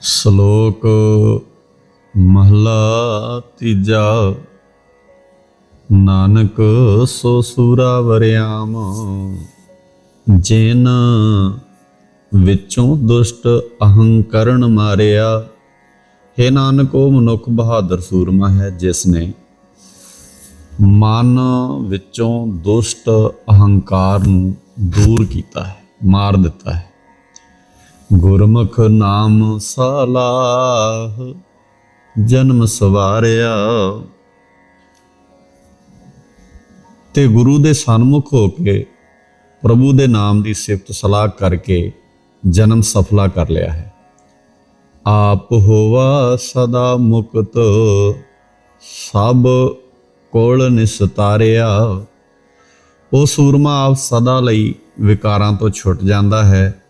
ਸ਼ਲੋਕ ਮਹਲਾ ਤੀਜਾ। ਨਾਨਕ ਸੋ ਸੂਰਾ ਵਰਿਆਮ, ਜਿਨ ਵਿੱਚੋਂ ਦੁਸ਼ਟ ਅਹੰਕਰਨ ਮਾਰਿਆ। ਹੈ ਨਾਨਕ, ਉਹ ਮਨੁੱਖ ਬਹਾਦਰ ਸੂਰਮਾ ਹੈ, ਜਿਸ ਨੇ ਮਨ ਵਿੱਚੋਂ ਦੁਸ਼ਟ ਅਹੰਕਾਰ ਨੂੰ ਦੂਰ ਕੀਤਾ ਹੈ, ਮਾਰ ਦਿੱਤਾ ਹੈ। ਗੁਰਮੁਖ ਨਾਮ ਸਲਾਹ, ਜਨਮ ਸਵਾਰਿਆ। ਤੇ ਗੁਰੂ ਦੇ ਸਨਮੁਖ ਹੋ ਕੇ ਪ੍ਰਭੂ ਦੇ ਨਾਮ ਦੀ ਸਿਫਤ ਸਲਾਹ ਕਰਕੇ ਜਨਮ ਸਫਲਾ ਕਰ ਲਿਆ ਹੈ। ਆਪ ਹੋਵਾ ਸਦਾ ਮੁਕਤ, ਸਭ ਕੋਲ ਨਿਸਤਾਰਿਆ। ਉਹ ਸੂਰਮਾ ਆਪ ਸਦਾ ਲਈ ਵਿਕਾਰਾਂ ਤੋਂ ਛੁੱਟ ਜਾਂਦਾ ਹੈ।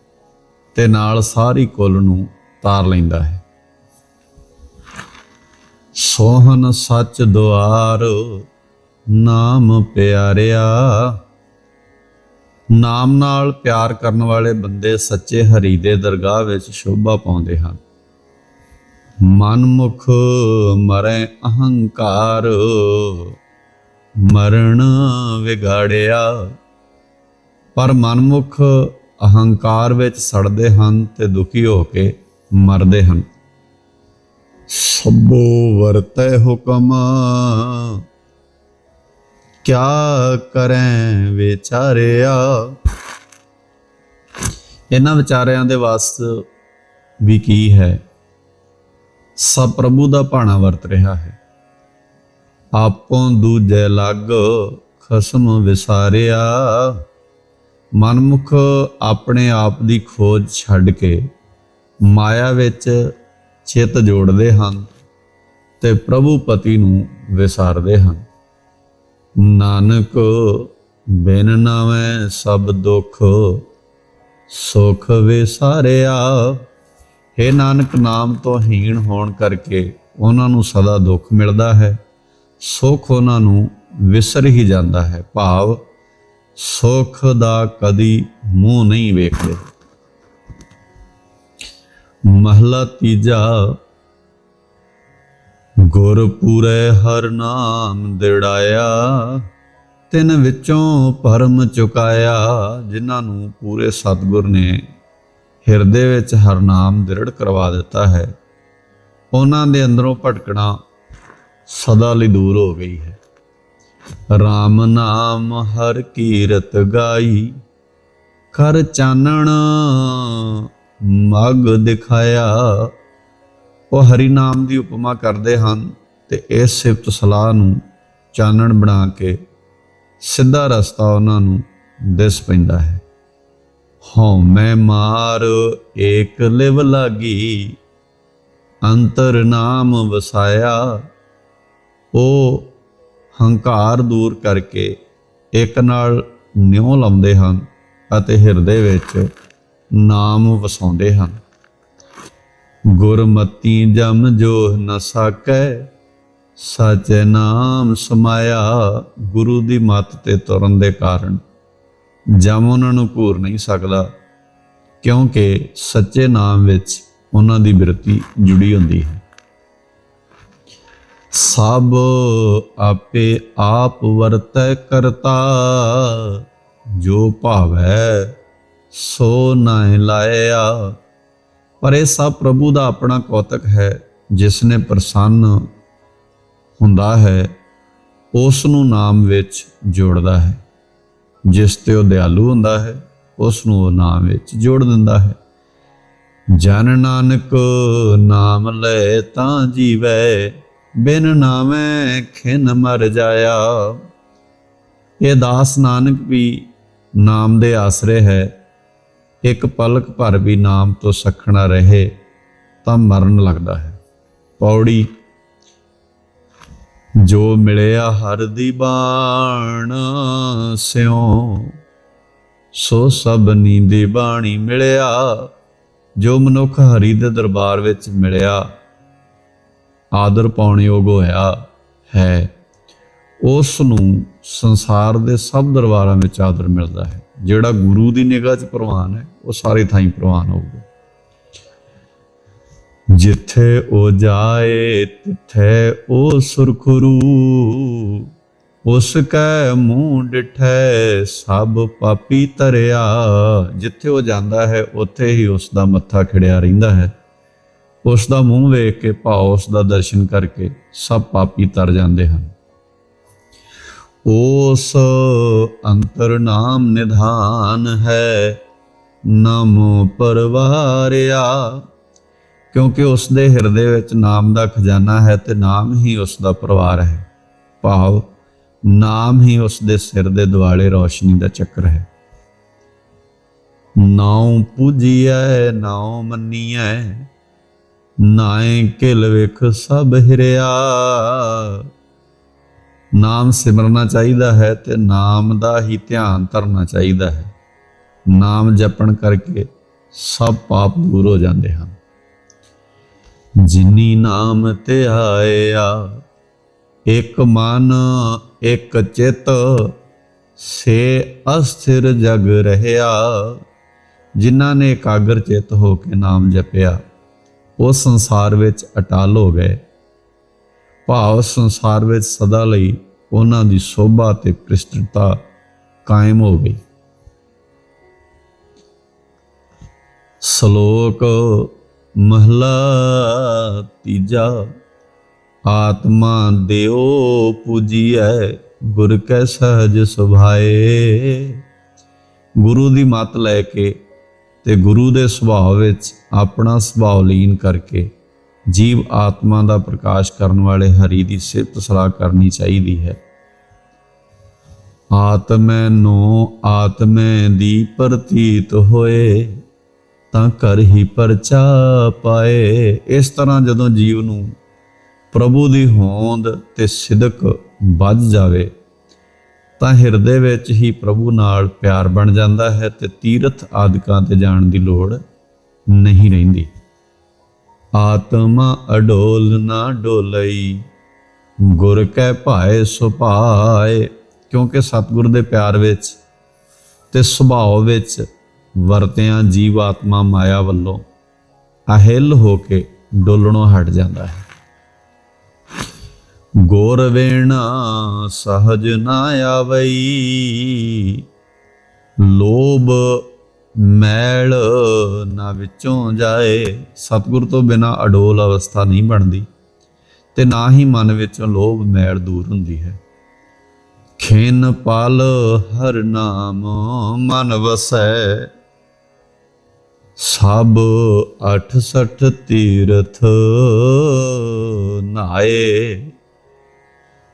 ਤੇ ਨਾਲ ਸਾਰੀ ਕੁੱਲ ਨੂੰ ਤਾਰ ਲੈਂਦਾ ਹੈ। ਸੋਹਨ ਸੱਚ ਦੁਆਰ, ਨਾਮ ਪਿਆਰਿਆ। ਨਾਮ ਨਾਲ ਪਿਆਰ ਕਰਨ ਵਾਲੇ ਬੰਦੇ ਸੱਚੇ ਹਰੀ ਦੇ ਦਰਗਾਹ ਵਿੱਚ ਸ਼ੋਭਾ ਪਾਉਂਦੇ ਹਨ। ਮਨਮੁਖ ਮਰੇ ਅਹੰਕਾਰ, ਮਰਨ ਵਿਗਾੜਿਆ। ਪਰ ਮਨਮੁਖ ਅਹੰਕਾਰ ਵਿੱਚ ਸੜਦੇ ਹਨ ਤੇ ਦੁਖੀ ਹੋ ਕੇ ਮਰਦੇ ਹਨ। ਸਭੋ ਵਰਤੈ ਹੁਕਮ। ਕਿਆ ਕਰੈ ਵਿਚਾਰਿਆ? ਇਹਨਾਂ ਵਿਚਾਰਿਆਂ ਦੇ ਵਾਸਤ ਵੀ ਕੀ ਹੈ? ਸਭ ਪ੍ਰਭੂ ਦਾ ਭਾਣਾ ਵਰਤ ਰਿਹਾ ਹੈ। ਆਪੋਂ ਦੂਜੇ ਲੱਗ ਖਸਮ ਵਿਸਾਰਿਆ। ਮਨਮੁਖ ਆਪਣੇ ਆਪ ਦੀ ਖੋਜ ਛੱਡ ਕੇ ਮਾਇਆ ਵਿੱਚ ਚਿੱਤ ਜੋੜਦੇ ਹਨ ਤੇ ਪ੍ਰਭੂ ਪਤੀ ਨੂੰ ਵਿਸਾਰਦੇ ਹਨ। ਨਾਨਕ, ਬਿਨ ਨਾਵੇਂ ਸਭ ਦੁੱਖ ਸੁਖ ਵਿਸਾਰਿਆ। हे ਨਾਨਕ, ਨਾਮ ਤੋਂ ਹੀਣ ਹੋਣ ਕਰਕੇ ਉਹਨਾਂ ਨੂੰ ਸਦਾ ਦੁੱਖ ਮਿਲਦਾ ਹੈ, ਸੁਖ ਉਹਨਾਂ ਨੂੰ ਵਿਸਰ ਹੀ ਜਾਂਦਾ ਹੈ। ਭਾਵ ਸੁਖ ਦਾ ਕਦੀ ਮੂੰਹ ਨਹੀਂ ਵੇਖਦੇ। ਮਹਲਾ ਤੀਜਾ, ਗੁਰ ਪੂਰੇ ਹਰ ਨਾਮ ਦਿੜਾਇਆ, ਤਿਨ ਵਿੱਚੋਂ ਭਰਮ ਚੁਕਾਇਆ, ਜਿਨ੍ਹਾਂ ਨੂੰ ਪੂਰੇ ਸਤਿਗੁਰ ਨੇ ਹਿਰਦੇ ਵਿੱਚ ਹਰ ਨਾਮ ਦ੍ਰਿੜ ਕਰਵਾ ਦਿੱਤਾ ਹੈ। ਉਹਨਾਂ ਦੇ ਅੰਦਰੋਂ ਭਟਕਣਾ ਸਦਾ ਲਈ ਦੂਰ ਹੋ ਗਈ ਹੈ। RAM ਨਾਮ ਹਰ ਕੀਰਤ ਗਾਈ। ਕਰ ਚਾਨਣ ਮਗ ਦਿਖਾਇਆ। ਉਹ ਹਰੀ ਨਾਮ ਦੀ ਉਪਮਾ ਕਰਦੇ ਹਨ ਤੇ ਇਸ ਸਿਫਤ ਸਲਾਹ ਨੂੰ ਚਾਨਣ ਬਣਾ ਕੇ ਸਿੱਧਾ ਰਸਤਾ ਉਹਨਾਂ ਨੂੰ ਦਿਸ ਪੈਂਦਾ ਹੈ। ਹਉ ਮੈਂ ਮਾਰ ਏਕ ਲਿਵ ਲਾਗੀ, ਅੰਤਰ ਨਾਮ ਵਸਾਇਆ। ਉਹ ਹੰਕਾਰ ਦੂਰ ਕਰਕੇ ਇੱਕ ਨਾਲ ਨਿਉ ਲਾਉਂਦੇ ਹਨ ਅਤੇ ਹਿਰਦੇ ਵਿੱਚ ਨਾਮ ਵਸਾਉਂਦੇ ਹਨ। ਗੁਰਮਤੀ ਜਮ ਜੋ ਨ ਸਕੈ, ਸਚ ਨਾਮ ਸਮਾਇਆ ਗੁਰੂ ਦੀ ਮੱਤ ਤੇ ਤੁਰਨ ਦੇ ਕਾਰਨ। ਜਮ ਉਹਨਾਂ ਨੂੰ ਘੂਰ ਨਹੀਂ ਸਕਦਾ, ਕਿਉਂਕਿ ਸੱਚੇ ਨਾਮ ਵਿੱਚ ਉਹਨਾਂ ਦੀ ਬਿਰਤੀ ਜੁੜੀ ਹੁੰਦੀ ਹੈ। ਸਭ ਆਪੇ ਆਪ ਵਰਤੈ ਕਰਤਾ। ਜੋ ਭਾਵੈ ਸੋ ਨਾਇ ਲਾਇਆ। ਪਰ ਇਹ ਸਭ ਪ੍ਰਭੂ ਦਾ ਆਪਣਾ ਕੌਤਕ ਹੈ, ਜਿਸ ਨੇ ਪ੍ਰਸੰਨ ਹੁੰਦਾ ਹੈ ਉਸ ਨੂੰ ਨਾਮ ਵਿੱਚ ਜੋੜਦਾ ਹੈ। ਜਿਸ ਤੇ ਉਹ ਦਿਆਲੂ ਹੁੰਦਾ ਹੈ ਉਸ ਨੂੰ ਉਹ ਨਾਮ ਵਿੱਚ ਜੋੜ ਦਿੰਦਾ ਹੈ। ਜਨ ਨਾਨਕ ਨਾਮ ਲੈ ਤਾਂ ਜੀਵੈ ਬਿਨ ਨਾਮੈ ਖਿਨ ਮਰ ਜਾਇਆ। ਇਹ ਦਾਸ ਨਾਨਕ ਵੀ ਨਾਮ ਦੇ ਆਸਰੇ ਹੈ। ਇੱਕ ਪਲਕ ਭਰ ਵੀ ਨਾਮ ਤੋਂ ਸਖਣਾ ਰਹੇ ਤਾਂ ਮਰਨ ਲੱਗਦਾ ਹੈ। ਪੌੜੀ, ਜੋ ਮਿਲਿਆ ਹਰ ਦੀ ਬਾਣ ਸਿਉ, ਸੋ ਸਭ ਨੀਂਦੀ ਬਾਣੀ ਮਿਲਿਆ। ਜੋ ਮਨੁੱਖ ਹਰੀ ਦੇ ਦਰਬਾਰ ਵਿੱਚ ਮਿਲਿਆ ਆਦਰ ਪਾਉਣ ਯੋਗ ਹੋਇਆ ਹੈ, ਉਸ ਨੂੰ ਸੰਸਾਰ ਦੇ ਸਭ ਦਰਬਾਰਾਂ ਵਿੱਚ ਆਦਰ ਮਿਲਦਾ ਹੈ। ਜਿਹੜਾ ਗੁਰੂ ਦੀ ਨਿਗਾਹ 'ਚ ਪ੍ਰਵਾਨ ਹੈ, ਉਹ ਸਾਰੇ ਥਾਈਂ ਪ੍ਰਵਾਨ ਹੋਊਗਾ। ਜਿੱਥੇ ਉਹ ਜਾਏ, ਤਿੱਥੇ ਉਹ ਸੁਰਖਰੂ ਉਸ ਕੈ ਮੂੰਹ ਡਿਠੈ ਸਭ ਪਾਪੀ ਤਰਿਆ ਜਿੱਥੇ ਉਹ ਜਾਂਦਾ ਹੈ, ਉੱਥੇ ਹੀ ਉਸ ਦਾ ਮੱਥਾ ਖਿੜਿਆ ਰਹਿੰਦਾ ਹੈ। ਉਸ ਦਾ ਮੂੰਹ ਵੇਖ ਕੇ ਭਾਵ ਉਸ ਦਾ ਦਰਸ਼ਨ ਕਰਕੇ ਸਭ ਪਾਪੀ ਤਰ ਜਾਂਦੇ ਹਨ। ਉਸ ਅੰਤਰ ਨਾਮ ਨਿਧਾਨ ਹੈ, ਨਮੋ ਪਰਵਾਰਿਆ, ਕਿਉਂਕਿ ਉਸ ਦੇ ਹਿਰਦੇ ਵਿੱਚ ਨਾਮ ਦਾ ਖਜ਼ਾਨਾ ਹੈ ਤੇ ਨਾਮ ਹੀ ਉਸ ਦਾ ਪਰਿਵਾਰ ਹੈ। ਭਾਵ ਨਾਮ ਹੀ ਉਸ ਦੇ ਸਿਰ ਦੇ ਦੁਆਲੇ ਰੋਸ਼ਨੀ ਦਾ ਚੱਕਰ ਹੈ। ਨਾਉ ਪੂਜੀਐ, ਨਾਉ ਮੰਨੀਐ ਨਾਏ ਕਿਲ ਵੇਖ ਸਭ ਹਿਰਿਆ। ਨਾਮ ਸਿਮਰਨਾ ਚਾਹੀਦਾ ਹੈ ਤੇ ਨਾਮ ਦਾ ਹੀ ਧਿਆਨ ਧਰਨਾ ਚਾਹੀਦਾ ਹੈ। ਨਾਮ ਜਪਣ ਕਰਕੇ ਸਭ ਪਾਪ ਦੂਰ ਹੋ ਜਾਂਦੇ ਹਨ। ਜਿਨੀ ਨਾਮ ਤੇ ਆਇਆ, ਇੱਕ ਮਨ, ਇੱਕ ਚਿਤ, ਸੇ ਅਸਥਿਰ ਜਗ ਰਹਿਆ। ਜਿਨ੍ਹਾਂ ਨੇ ਇਕਾਗਰ ਚਿਤ ਹੋ ਕੇ ਨਾਮ ਜਪਿਆ ਉਹ ਸੰਸਾਰ ਵਿੱਚ ਅਟਲ ਹੋ ਗਏ। ਭਾਵ ਸੰਸਾਰ ਵਿੱਚ ਸਦਾ ਲਈ ਉਹਨਾਂ ਦੀ ਸੋਭਾ ਤੇ ਪ੍ਰਿਸ਼ਟਤਾ ਕਾਇਮ ਹੋ ਗਈ। ਸ਼ਲੋਕ, ਮਹਲਾ ਤੀਜਾ, ਆਤਮਾ ਦਿਓ ਪੂਜੀਐ ਗੁਰ ਕੈ ਸਹਜ ਸੁਭਾਏ। ਗੁਰੂ ਦੀ ਮੱਤ ਲੈ ਕੇ ਤੇ ਗੁਰੂ ਦੇ ਸੁਭਾਅ ਵਿੱਚ ਆਪਣਾ ਸੁਭਾਅ ਲੀਨ ਕਰਕੇ ਜੀਵ ਆਤਮਾ ਦਾ ਪ੍ਰਕਾਸ਼ ਕਰਨ ਵਾਲੇ ਹਰੀ ਦੀ ਸਿਫਤ ਸਲਾਹ ਕਰਨੀ ਚਾਹੀਦੀ ਹੈ। ਆਤਮੈ ਨੋ ਆਤਮੈ ਦੀ ਪ੍ਰਤੀਤ ਹੋਏ, ਤਾਂ ਕਰ ਹੀ ਪਰਚਾ ਪਾਏ। ਇਸ ਤਰ੍ਹਾਂ ਜਦੋਂ ਜੀਵ ਨੂੰ ਪ੍ਰਭੂ ਦੀ ਹੋਂਦ ਤੇ ਸਿਦਕ ਵੱਜ ਜਾਵੇ ਤਾਂ ਹਿਰਦੇ ਵਿੱਚ ਹੀ ਪ੍ਰਭੂ ਨਾਲ ਪਿਆਰ ਬਣ ਜਾਂਦਾ ਹੈ ਤੇ ਤੀਰਥ ਆਦਿਕਾਂ ਤੇ ਜਾਣ ਦੀ ਲੋੜ ਨਹੀਂ ਰਹਿੰਦੀ। ਆਤਮਾ ਅਡੋਲ ਨਾ ਡੋਲਈ, ਗੁਰ ਕੈ ਭਾਏ ਸੁਭਾਏ ਕਿਉਂਕਿ ਸਤਿਗੁਰ ਦੇ ਪਿਆਰ ਵਿੱਚ ਤੇ ਸੁਭਾਅ ਵਿੱਚ ਵਰਤਿਆਂ ਜੀਵ ਆਤਮਾ ਮਾਇਆ ਵੱਲੋਂ ਅਹਿਲ ਹੋ ਕੇ ਡੋਲਣੋਂ ਹਟ ਜਾਂਦਾ ਹੈ। ਗੋਰ ਵੇਣਾ ਸਹਜ ਨਾ ਆਵਈ। ਲੋਭ ਮੈਲ ਨਾ ਵਿੱਚੋਂ ਜਾਏ। ਸਤਿਗੁਰ ਤੋਂ ਬਿਨਾ ਅਡੋਲ ਅਵਸਥਾ ਨਹੀਂ ਬਣਦੀ ਤੇ ਨਾ ਹੀ ਮਨ ਵਿੱਚੋਂ ਲੋਭ ਮੈਲ ਦੂਰ ਹੁੰਦੀ ਹੈ। ਖੇਨ ਪਾਲ ਹਰ ਨਾਮ ਮਨ ਵਸੈ। ਸਭ 68 ਤੀਰਥ ਨਾਏ।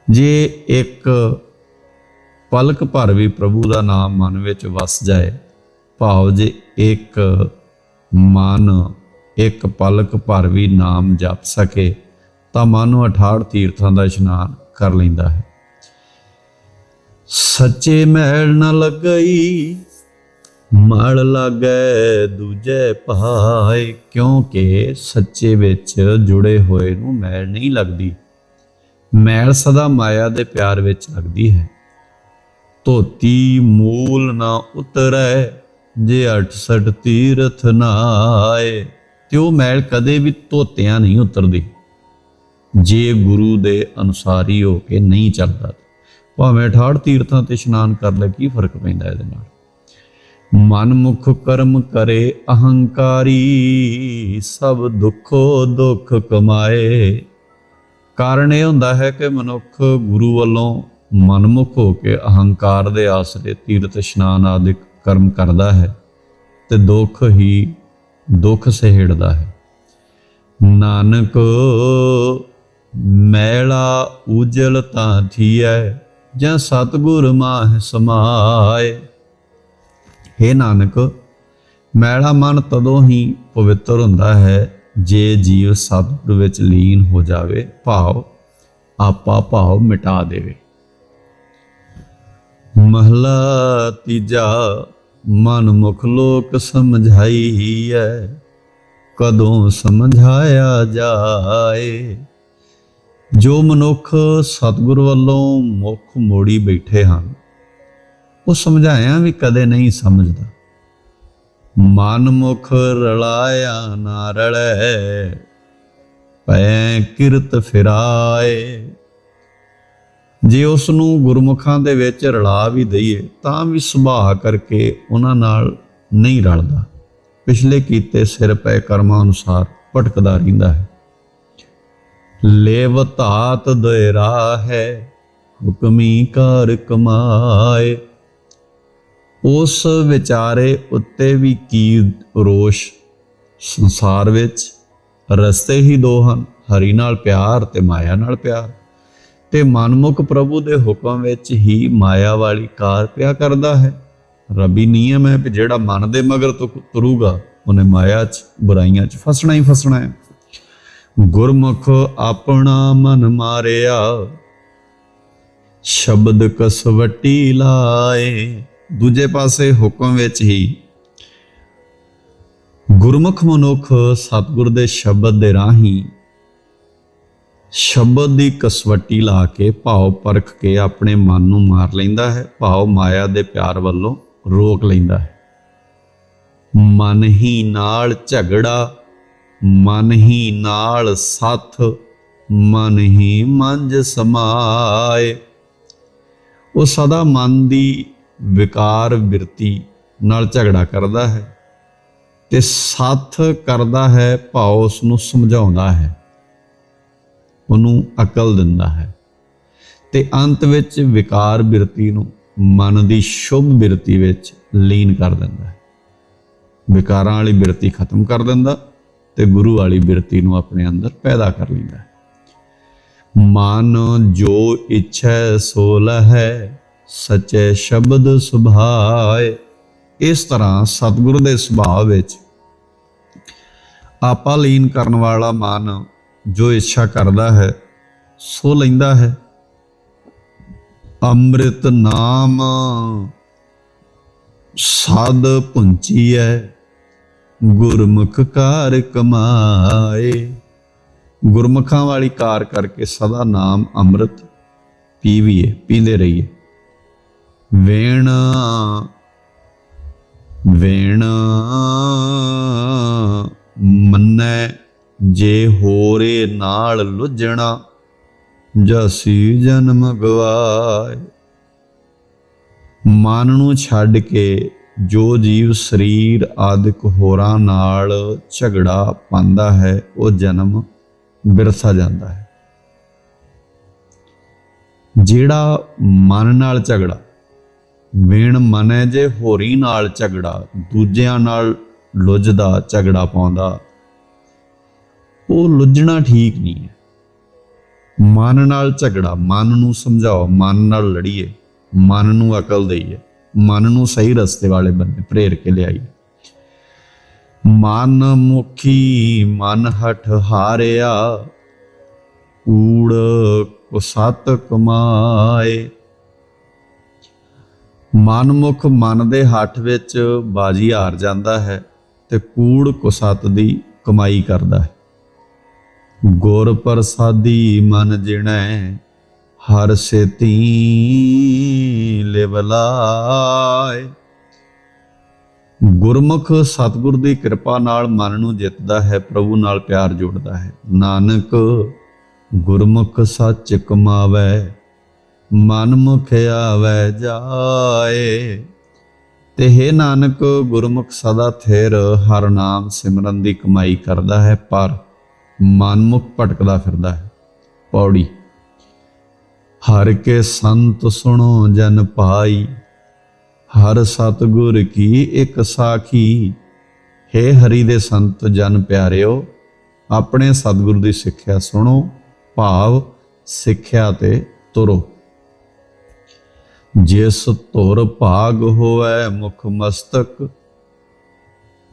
ਜੇ ਇੱਕ ਪਲਕ ਭਰ ਵੀ ਪ੍ਰਭੂ ਦਾ ਨਾਮ ਮਨ ਵਿੱਚ ਵਸ ਜਾਏ, ਭਾਵ ਜੇ ਇੱਕ ਮਨ, ਇੱਕ ਪਲਕ ਭਰ ਵੀ ਨਾਮ ਜਪ ਸਕੇ, ਤਾਂ ਮਨ ਨੂੰ 68 ਤੀਰਥਾਂ ਦਾ ਇਸ਼ਨਾਨ ਕਰ ਲੈਂਦਾ ਹੈ। ਸੱਚੇ ਮੈਲ ਨ ਲੱਗਈ, ਮਲ ਲਾਗੈ ਦੂਜੇ ਭਾਏ ਕਿਉਂਕਿ ਸੱਚੇ ਵਿੱਚ ਜੁੜੇ ਹੋਏ ਨੂੰ ਮੈਲ ਨਹੀਂ ਲੱਗਦੀ। ਮੈਲ ਸਦਾ ਮਾਇਆ ਦੇ ਪਿਆਰ ਵਿੱਚ ਲੱਗਦੀ ਹੈ। ਧੋਤੀ ਮੂਲ ਨਾ ਉਤਰੈ, ਜੇ 68 ਤੀਰਥ ਨਾ ਆਏ ਤੇ ਉਹ ਮੈਲ ਕਦੇ ਵੀ ਧੋਤਿਆਂ ਨਹੀਂ ਉਤਰਦੀ। ਜੇ ਗੁਰੂ ਦੇ ਅਨੁਸਾਰੀ ਹੋ ਕੇ ਨਹੀਂ ਚੱਲਦਾ, ਭਾਵੇਂ 68 ਤੀਰਥਾਂ ਤੇ ਇਸ਼ਨਾਨ ਕਰ ਲੈ ਕੀ ਫ਼ਰਕ ਪੈਂਦਾ ਇਹਦੇ ਨਾਲ? ਮਨ ਮੁਖ ਕਰਮ ਕਰੇ ਅਹੰਕਾਰੀ, ਸਭ ਦੁੱਖੋ ਦੁੱਖ ਕਮਾਏ। ਕਾਰਨ ਇਹ ਹੁੰਦਾ ਹੈ ਕਿ ਮਨੁੱਖ ਗੁਰੂ ਵੱਲੋਂ ਮਨਮੁਖ ਹੋ ਕੇ ਅਹੰਕਾਰ ਦੇ ਆਸਰੇ ਤੀਰਥ ਇਸ਼ਨਾਨ ਆਦਿ ਕਰਮ ਕਰਦਾ ਹੈ ਤੇ ਦੁੱਖ ਹੀ ਦੁੱਖ ਸਹਿੜਦਾ ਹੈ। ਨਾਨਕ, ਮੈਲਾ ਉਜਲ ਤਾਂ ਥੀਐ, ਜਾਂ ਸਤਗੁਰ ਮਾਹ ਸਮਾਏ। हे ਨਾਨਕ, ਮੈਲਾ ਮਨ ਤਦੋਂ ਹੀ ਪਵਿੱਤਰ ਹੁੰਦਾ ਹੈ ਜੇ ਜੀਵ ਸਤਿਗੁਰ ਵਿੱਚ ਲੀਨ ਹੋ ਜਾਵੇ, ਭਾਵ ਆਪਾ ਭਾਵ ਮਿਟਾ ਦੇਵੇ। ਮਹਲਾ ਤੀਜਾ ਮਨ ਮੁਖ ਲੋਕ ਸਮਝਾਈ ਹੈ ਕਦੋਂ ਸਮਝਾਇਆ ਜਾਏ। ਜੋ ਮਨੁੱਖ ਸਤਿਗੁਰ ਵੱਲੋਂ ਮੁਖ ਮੋੜੀ ਬੈਠੇ ਹਨ, ਉਹ ਸਮਝਾਇਆ ਵੀ ਕਦੇ ਨਹੀਂ ਸਮਝਦਾ। ਮਨ ਮੁਖ ਰਲਾਇਆ ਨਾ ਰਲੈ ਪੈ ਕਿਰਤ ਫਿਰਾਏ। ਜੇ ਉਸ ਨੂੰ ਗੁਰਮੁਖਾਂ ਦੇ ਵਿੱਚ ਰਲਾ ਵੀ ਦਈਏ, ਤਾਂ ਵੀ ਸੁਭਾਅ ਕਰਕੇ ਉਹਨਾਂ ਨਾਲ ਨਹੀਂ ਰਲਦਾ। ਪਿਛਲੇ ਕੀਤੇ ਸਿਰ ਪੈ ਕਰਮਾਂ ਅਨੁਸਾਰ ਭਟਕਦਾ ਰਹਿੰਦਾ ਹੈ। ਲੇਵ ਧਾਤ ਦੋਇਰਾ ਹੈ ਹੁਕਮੀ ਕਾਰ ਕਮਾਏ। ਉਸ ਵਿਚਾਰੇ ਉੱਤੇ ਵੀ ਕੀ ਰੋਸ਼ ਸੰਸਾਰ ਵਿੱਚ? ਰਸਤੇ ਹੀ ਦੋ ਹਨ, ਹਰੀ ਨਾਲ ਪਿਆਰ ਤੇ ਮਾਇਆ ਨਾਲ ਪਿਆਰ। ਤੇ ਮਨਮੁਖ ਪ੍ਰਭੂ ਦੇ ਹੁਕਮ ਵਿੱਚ ਹੀ ਮਾਇਆ ਵਾਲੀ ਕਾਰ ਪਿਆ ਕਰਦਾ ਹੈ। ਰੱਬੀ ਨਿਯਮ ਹੈ ਕਿ ਜਿਹੜਾ ਮਨ ਦੇ ਮਗਰ ਤੁਰੂਗਾ, ਉਹਨੇ ਮਾਇਆ 'ਚ, ਬੁਰਾਈਆਂ 'ਚ ਫਸਣਾ ਹੀ ਫਸਣਾ ਹੈ। ਗੁਰਮੁਖ ਆਪਣਾ ਮਨ ਮਾਰਿਆ, ਸ਼ਬਦ ਕਸਵਟੀ ਲਾਏ। ਦੂਜੇ ਪਾਸੇ ਹੁਕਮ ਵਿੱਚ ਹੀ ਗੁਰਮੁਖ ਮਨੁੱਖ ਸਤਿਗੁਰ ਦੇ ਸ਼ਬਦ ਦੇ ਰਾਹੀਂ ਸ਼ਬਦ ਦੀ ਕਸਵੱਟੀ ਲਾ ਕੇ ਭਾਵ ਪਰਖ ਕੇ ਆਪਣੇ ਮਨ ਨੂੰ ਮਾਰ ਲੈਂਦਾ ਹੈ, ਭਾਵ ਮਾਇਆ ਦੇ ਪਿਆਰ ਵੱਲੋਂ ਰੋਕ ਲੈਂਦਾ ਹੈ। ਮਨ ਹੀ ਨਾਲ ਝਗੜਾ, ਮਨ ਹੀ ਨਾਲ ਸੱਥ, ਮਨ ਹੀ ਮੰਜ ਸਮਾਏ। ਉਹ ਸਦਾ ਮਨ ਦੀ ਵਿਕਾਰ ਬਿਰਤੀ ਨਾਲ ਝਗੜਾ ਕਰਦਾ ਹੈ ਤੇ ਸਾਥ ਕਰਦਾ ਹੈ, ਭਾਵ ਉਸ ਨੂੰ ਸਮਝਾਉਂਦਾ ਹੈ। ਉਹਨੂੰ ਅਕਲ ਦਿੰਦਾ ਹੈ। ਤੇ ਅੰਤ ਵਿੱਚ ਵਿਕਾਰ ਬਿਰਤੀ ਨੂੰ ਮਨ ਦੀ ਸ਼ੁਭ ਬਿਰਤੀ ਵਿੱਚ ਲੀਨ ਕਰ ਦਿੰਦਾ ਹੈ। ਵਿਕਾਰਾਂ ਵਾਲੀ ਬਿਰਤੀ ਖਤਮ ਕਰ ਦਿੰਦਾ ਤੇ ਗੁਰੂ ਵਾਲੀ ਬਿਰਤੀ ਨੂੰ ਆਪਣੇ ਅੰਦਰ ਪੈਦਾ ਕਰ ਲੈਂਦਾ ਹੈ। ਮਨ ਜੋ ਇੱਛਾ ਸੋ ਲਹੈ ਸਚੇ ਸ਼ਬਦ ਸੁਭਾਏ। ਇਸ ਤਰ੍ਹਾਂ ਸਤਿਗੁਰੂ ਦੇ ਸੁਭਾਅ ਵਿੱਚ ਆਪਾ ਲੀਨ ਕਰਨ ਵਾਲਾ ਮਨ ਜੋ ਇੱਛਾ ਕਰਦਾ ਹੈ, ਸੋ ਲੈਂਦਾ ਹੈ। ਅੰਮ੍ਰਿਤ ਨਾਮ ਸਾਧ ਹੈ ਗੁਰਮੁਖ ਕਾਰ ਕਮਾਏ। ਗੁਰਮੁਖਾਂ ਵਾਲੀ ਕਾਰ ਕਰਕੇ ਸਦਾ ਨਾਮ ਅੰਮ੍ਰਿਤ ਪੀਵੀਏ, ਪੀਂਦੇ ਰਹੀਏ। ਵੇਣ ਵੇਣ ਮੰਨੈ ਜੇ ਹੋਰੇ ਨਾਲ ਲੁੱਝਣਾ ਜਸੀ ਜਨਮ ਗਵਾਏ। ਮਨ ਨੂੰ ਛੱਡ ਕੇ ਜੋ ਜੀਵ ਸਰੀਰ ਆਦਿਕ ਹੋਰਾਂ ਨਾਲ ਝਗੜਾ ਪਾਉਂਦਾ ਹੈ, ਉਹ ਜਨਮ ਬਿਰਥਾ ਜਾਂਦਾ ਹੈ। ਜਿਹੜਾ ਮਨ ਨਾਲ ਝਗੜਾ ਵੇਣ ਮਨੈ ਜੇ ਹੋਰੀ ਨਾਲ ਝਗੜਾ, ਦੂਜਿਆਂ ਨਾਲ ਲੁੱਝਦਾ, ਝਗੜਾ ਪਾਉਂਦਾ। ਉਹ ਲੁੱਝਣਾ ਠੀਕ ਨਹੀਂ ਹੈ। ਮਨ ਨਾਲ ਝਗੜਾ, ਮਨ ਨੂੰ ਸਮਝਾਓ, ਮਨ ਨਾਲ ਲੜੀਏ। ਮਨ ਨੂੰ ਅਕਲ ਦੇਈਏ। ਮਨ ਨੂੰ ਸਹੀ ਰਸਤੇ ਵਾਲੇ ਬੰਨੇ ਪ੍ਰੇਰ ਕੇ ਲਿਆਈਏ। ਮਨ ਮੁਖੀ, ਮਨ ਹਠ ਹਾਰਿਆ। ਊੜ ਕੁਸਤ ਕਮਾਏ। ਮਨਮੁਖ ਮਨ ਦੇ ਹੱਠ ਵਿੱਚ ਬਾਜੀ ਹਾਰ ਜਾਂਦਾ ਹੈ ਤੇ ਕੂੜ ਕੁਸਤ ਦੀ ਕਮਾਈ ਕਰਦਾ ਹੈ। ਗੁਰ ਪ੍ਰਸਾਦੀ ਮਨ ਜਿਣੈ, ਹਰ ਸੇਤੀ ਲਿਵਲਾਏ ਗੁਰਮੁਖ ਸਤਿਗੁਰ ਦੀ ਕਿਰਪਾ ਨਾਲ ਮਨ ਨੂੰ ਜਿੱਤਦਾ ਹੈ, ਪ੍ਰਭੂ ਨਾਲ ਪਿਆਰ ਜੋੜਦਾ ਹੈ। ਨਾਨਕ, ਗੁਰਮੁਖ ਸੱਚ ਕਮਾਵੇ। ਮਨ ਮੁਖ ਆਵੇ ਜਾਏ। ਤੇ ਹੈ ਨਾਨਕ, ਗੁਰਮੁਖ ਸਦਾ ਥਿਰ, ਹਰ ਨਾਮ ਸਿਮਰਨ ਦੀ ਕਮਾਈ ਕਰਦਾ ਹੈ, ਪਰ ਮਨਮੁਖ ਭਟਕਦਾ ਫਿਰਦਾ ਹੈ। ਪੌੜੀ, ਹਰ ਕੇ ਸੰਤ ਸੁਣੋ, ਜਨ ਪਾਈ, ਹਰ ਸਤਗੁਰ ਕੀ ਇੱਕ ਸਾਖੀ। ਹੈ ਹਰੀ ਦੇ ਸੰਤ, ਜਨ ਪਿਆਰਿਓ, ਆਪਣੇ ਸਤਗੁਰ ਦੀ ਸਿੱਖਿਆ ਸੁਣੋ, ਭਾਵ ਸਿੱਖਿਆ ਤੇ ਤੁਰੋ। ਜਿਸ ਧੁਰ ਭਾਗ ਹੋਵੇ ਮੁਖ ਮਸਤਕ,